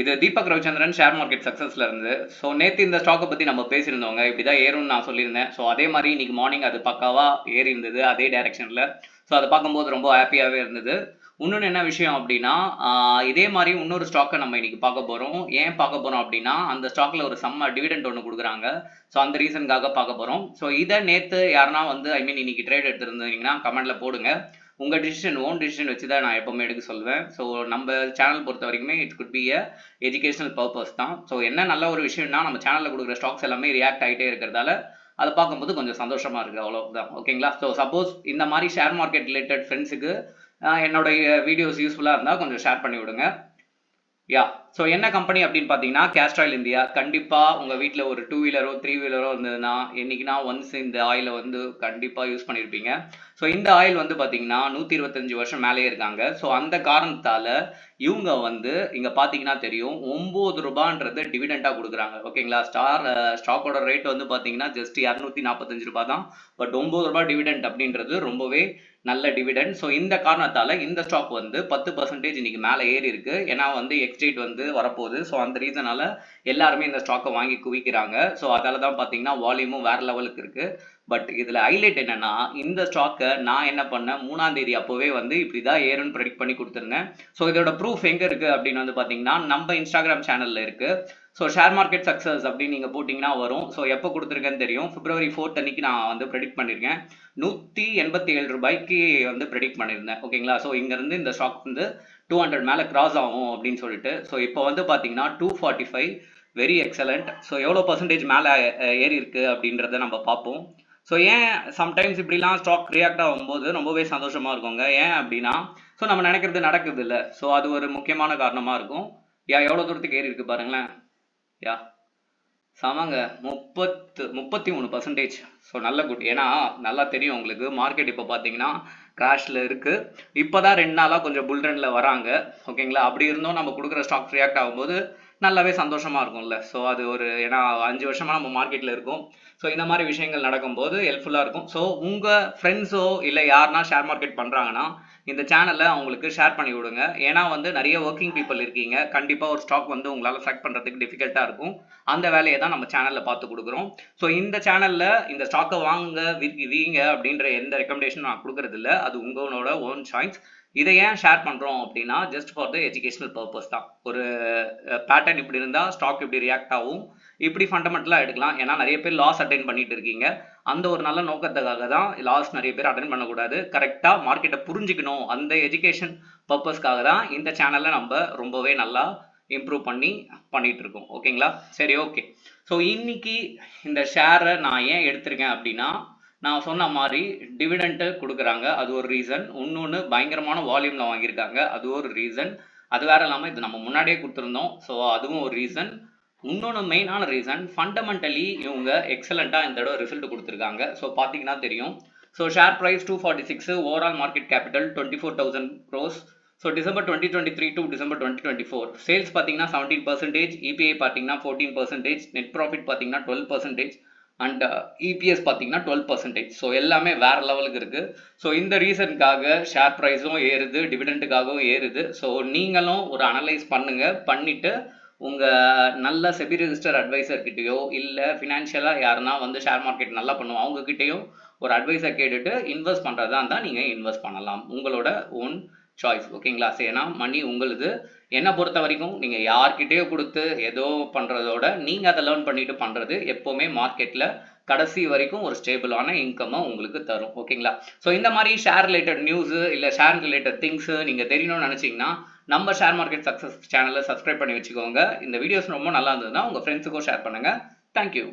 இது Deepak Ravichandran share market சக்ஸஸ்ல இருந்து. ஸோ நேற்று இந்த ஸ்டாக்கை பற்றி நம்ம பேசியிருந்தவங்க இப்படி தான் ஏறும்னு நான் சொல்லியிருந்தேன். ஸோ அதே மாதிரி இன்னைக்கு மார்னிங் அது பக்காவா ஏறி இருந்தது அதே டைரக்ஷனில் ஸோ அதை பார்க்கும்போது ரொம்ப ஹாப்பியாகவே இருந்தது. இன்னொன்று என்ன விஷயம் அப்படின்னா இதே மாதிரி இன்னொரு ஸ்டாக்கை நம்ம இன்னைக்கு பார்க்க போகிறோம் ஏன் பார்க்க போகிறோம் அப்படின்னா அந்த ஸ்டாக்ல ஒரு செம்ம டிவிடெண்ட் ஒன்று கொடுக்குறாங்க. ஸோ அந்த ரீசனுக்காக பார்க்க போகிறோம் ஸோ இதை நேற்று யாருன்னா வந்து ஐ மீன் இன்னைக்கு ட்ரேட் எடுத்துருந்தீங்கன்னா கமெண்ட்ல போடுங்க. உங்கள் டிசிஷன் ஓன் டிசிஷன் வச்சு தான் நான் எப்பவுமே எடுக்க சொல்லுவேன் ஸோ நம்ம சேனல் பொறுத்த வரைக்குமே it good be a educational purpose தான். ஸோ என்ன நல்ல ஒரு விஷயம்னா நம்ம சேனலில் கொடுக்குற ஸ்டாக்ஸ் எல்லாமே ரியாக்ட் ஆகிட்டே இருக்கிறதால அதை பார்க்கும்போது கொஞ்சம் சந்தோஷமாக இருக்குது அவ்வளோதான் ஓகேங்களா ஸோ சப்போஸ் இந்த மாதிரி ஷேர் மார்க்கெட் ரிலேட்டட் ஃப்ரெண்ட்ஸுக்கு என்னுடைய வீடியோஸ் யூஸ்ஃபுல்லாக இருந்தால் கொஞ்சம் ஷேர் பண்ணி விடுங்க யா ஸோ என்ன கம்பெனி அப்படின்னு பார்த்தீங்கன்னா கேஸ்ட்ராயில் இந்தியா கண்டிப்பாக உங்கள் வீட்டில் ஒரு டூ வீலரோ த்ரீ வீலரோ இருந்ததுன்னா என்னைக்குனா ஒன்ஸ் இந்த ஆயிலை வந்து கண்டிப்பாக யூஸ் பண்ணியிருப்பீங்க ஸோ இந்த ஆயில் வந்து பார்த்தீங்கன்னா நூற்றி இருபத்தஞ்சி வருஷம் மேலே இருக்காங்க. ஸோ அந்த காரணத்தால் இவங்க வந்து இங்கே பார்த்தீங்கன்னா தெரியும் ஒம்பது ரூபான்றது டிவிடெண்டாக கொடுக்குறாங்க. ஓகேங்களா ஸ்டார் ஸ்டாக்கோட ரேட் வந்து பார்த்தீங்கன்னா ஜஸ்ட் இரநூத்தி நாற்பத்தஞ்சு ரூபா தான். பட் ஒம்பது ரூபா டிவிடெண்ட் அப்படின்றது ரொம்பவே நல்ல டிவிடெண்ட் ஸோ இந்த காரணத்தால் இந்த ஸ்டாக் வந்து பத்து பர்சன்டேஜ் இன்னைக்கு மேலே ஏறி இருக்கு. ஏன்னா வந்து எக்ஸ்டேட் வந்து வரப்போகுது. ஸோ அந்த ரீசனால எல்லாருமே இந்த ஸ்டாக்கை வாங்கி குவிக்கிறாங்க. ஸோ அதால தான் பார்த்தீங்கன்னா வால்யூமும் வேற லெவலுக்கு இருக்கு. பட் இதுல ஹைலைட் என்னன்னா இந்த ஸ்டாக்கை நான் என்ன பண்ணேன்? மூணாம் தேதி அப்போவே வந்து இப்படி தான் ஏறுன்னு ப்ரெடிக்ட் பண்ணி கொடுத்துருந்தேன். ஸோ இதோட ப்ரூஃப் எங்க இருக்கு அப்படின்னு வந்து பாத்தீங்கன்னா நம்ம இன்ஸ்டாகிராம் சேனல்ல இருக்கு. ஸோ ஷேர் மார்க்கெட் சக்ஸஸ் அப்படின்னு நீங்கள் போட்டிங்கன்னா வரும். ஸோ எப்போ கொடுத்துருக்கேன்னு தெரியும். பிப்ரவரி ஃபோர்த் அன்னைக்கு நான் வந்து ப்ரெடிக்ட் பண்ணியிருக்கேன் நூற்றி எண்பத்தி ஏழு ரூபாய்க்கு வந்து ப்ரெடிக்ட் பண்ணியிருந்தேன் ஓகேங்களா ஸோ இங்கேருந்து இந்த ஸ்டாக் வந்து டூ ஹண்ட்ரட் மேலே கிராஸ் ஆகும் அப்படின்னு சொல்லிட்டு. ஸோ இப்போ வந்து பார்த்தீங்கன்னா two forty five very excellent so எவ்வளோ பர்சன்டேஜ் மேலே ஏறி இருக்கு அப்படின்றத நம்ம பார்ப்போம். ஸோ ஏன் சம்டைம்ஸ் இப்படிலாம் ஸ்டாக் ரியாக்ட் ஆகும்போது ரொம்பவே சந்தோஷமாக இருக்குங்க? ஏன் அப்படின்னா ஸோ நம்ம நினைக்கிறது நடக்குது இல்லை. ஸோ அது ஒரு முக்கியமான காரணமாக இருக்கும். யா எவ்வளோ தூரத்துக்கு ஏறி இருக்கு பாருங்களேன். யா? சமங்க முப்பத்து முப்பத்தி மூணு பர்சன்டேஜ் ஸோ நல்ல குட். ஏன்னா நல்லா தெரியும் உங்களுக்கு. மார்க்கெட் இப்போ பார்த்தீங்கன்னா கிராஷில் இப்போ தான் ரெண்டு நாளாக கொஞ்சம் புல் வராங்க. ஓகேங்களா? அப்படி இருந்தும் நம்ம கொடுக்குற ஸ்டாக் ரியாக்ட் ஆகும்போது நல்லாவே சந்தோஷமாக இருக்கும்ல. ஸோ அது ஒரு ஏன்னா அஞ்சு வருஷமாக நம்ம மார்க்கெட்டில் இருக்கும். ஸோ இந்த மாதிரி விஷயங்கள் நடக்கும்போது ஹெல்ப்ஃபுல்லாக இருக்கும். ஸோ உங்கள் ஃப்ரெண்ட்ஸோ இல்லை யாருன்னா ஷேர் மார்க்கெட் பண்ணுறாங்கன்னா இந்த சேனலை அவங்களுக்கு ஷேர் பண்ணி விடுங்க. ஏன்னா வந்து நிறைய ஒர்க்கிங் பீப்புள் இருக்கீங்க. கண்டிப்பாக ஒரு ஸ்டாக் வந்து உங்களால் செலக்ட் பண்ணுறதுக்கு டிஃபிகல்ட்டாக இருக்கும். அந்த வேலையை தான் நம்ம சேனலில் பார்த்து கொடுக்குறோம். ஸோ இந்த சேனலில் இந்த ஸ்டாக்கை வாங்க வீங்க அப்படின்ற எந்த ரெக்கமெண்டேஷனும் நான் கொடுக்குறதில்ல. அது உங்களோட ஓன் சாய்ஸ் இதை ஏன் ஷேர் பண்ணுறோம் அப்படின்னா just for the educational purpose தான். ஒரு பேட்டர்ன் இப்படி இருந்தால் ஸ்டாக் இப்படி ரியாக்ட் ஆகும். இப்படி ஃபண்டமெண்டலாக எடுக்கலாம். ஏன்னா நிறைய பேர் லாஸ் அட்டைன் பண்ணிட்டு இருக்கீங்க. அந்த ஒரு நல்ல நோக்கத்துக்காக தான் லாஸ் நிறைய பேர் அட்டன் பண்ணக்கூடாது. கரெக்டாக மார்க்கெட்டை புரிஞ்சுக்கணும். அந்த எஜுகேஷன் பர்பஸ்க்காக தான் இந்த சேனலை நம்ம ரொம்பவே நல்லா இம்ப்ரூவ் பண்ணி பண்ணிட்டு இருக்கோம். ஓகேங்களா சரி ஓகே ஸோ இன்னைக்கு இந்த ஷேரை நான் ஏன் எடுத்திருக்கேன் அப்படின்னா நான் சொன்ன மாதிரி டிவிடெண்ட்டு கொடுக்குறாங்க. அது ஒரு ரீசன் இன்னொன்று பயங்கரமான வால்யூமில் வாங்கியிருக்காங்க. அது ஒரு ரீசன் அது வேற இல்லாமல் இது நம்ம முன்னாடியே கொடுத்துருந்தோம். ஸோ அதுவும் ஒரு ரீசன் இன்னொன்று மெயினான ரீசன் ஃபண்டமெண்டலி இவங்க எக்ஸலண்ட்டாக இந்த தடவை ரிசல்ட் கொடுத்துருக்காங்க. ஸோ பார்த்தீங்கன்னா தெரியும். So share price two forty six overall market capital twenty four thousand crores so December twenty twenty three to December twenty twenty four sales பார்த்தீங்கன்னா செவன்டீன் பர்சன்டேஜ் இபிஐ பார்த்தீங்கன்னா fourteen percentage net profit பார்த்தீங்கன்னா twelve percentage and EPS பார்த்தீங்கன்னா twelve percentage so எல்லாமே வேற லெவலுக்கு இருக்கு. So இந்த ரீசனுக்காக ஷேர் ப்ரைஸும் ஏறுது டிவிடெண்ட்டுக்காகவும் ஏறுது. ஸோ நீங்களும் ஒரு அனலைஸ் பண்ணுங்க. பண்ணிட்டு உங்க நல்ல செபி ரெஜிஸ்டர் அட்வைசர் கிட்டயோ இல்லை ஃபினான்ஷியலாக யாருன்னா வந்து ஷேர் மார்க்கெட் நல்லா பண்ணுவோம் அவங்க கிட்டயும் ஒரு அட்வைஸர் கேட்டுட்டு இன்வெஸ்ட் பண்ணுறதா இருந்தால் நீங்கள் இன்வெஸ்ட் பண்ணலாம். உங்களோட ஓன் சாய்ஸ் ஓகேங்களா? ஏன்னா மணி உங்களுது. என்னை பொறுத்த வரைக்கும் நீங்கள் யார்கிட்டயோ கொடுத்து ஏதோ பண்ணுறதோட நீங்கள் அதை லேர்ன் பண்ணிட்டு பண்ணுறது எப்போவுமே மார்க்கெட்டில் கடைசி வரைக்கும் ஒரு ஸ்டேபிளான இன்கம்மை உங்களுக்கு தரும் ஓகேங்களா? ஸோ இந்த மாதிரி ஷேர் ரிலேட்டட் நியூஸு இல்லை ஷேர் ரிலேட்டட் திங்ஸு நீங்கள் தெரியணும்னு நினச்சிங்கன்னா நம்ம ஷேர் மார்க்கெட் சக்ஸஸ் சேனலை சப்ஸ்கிரைப் பண்ணி வச்சுக்கோங்க. இந்த வீடியோஸ் ரொம்ப நல்லா இருந்ததுன்னா உங்கள் ஃப்ரெண்ட்ஸுக்கும் ஷேர் பண்ணுங்கள் தேங்க்யூ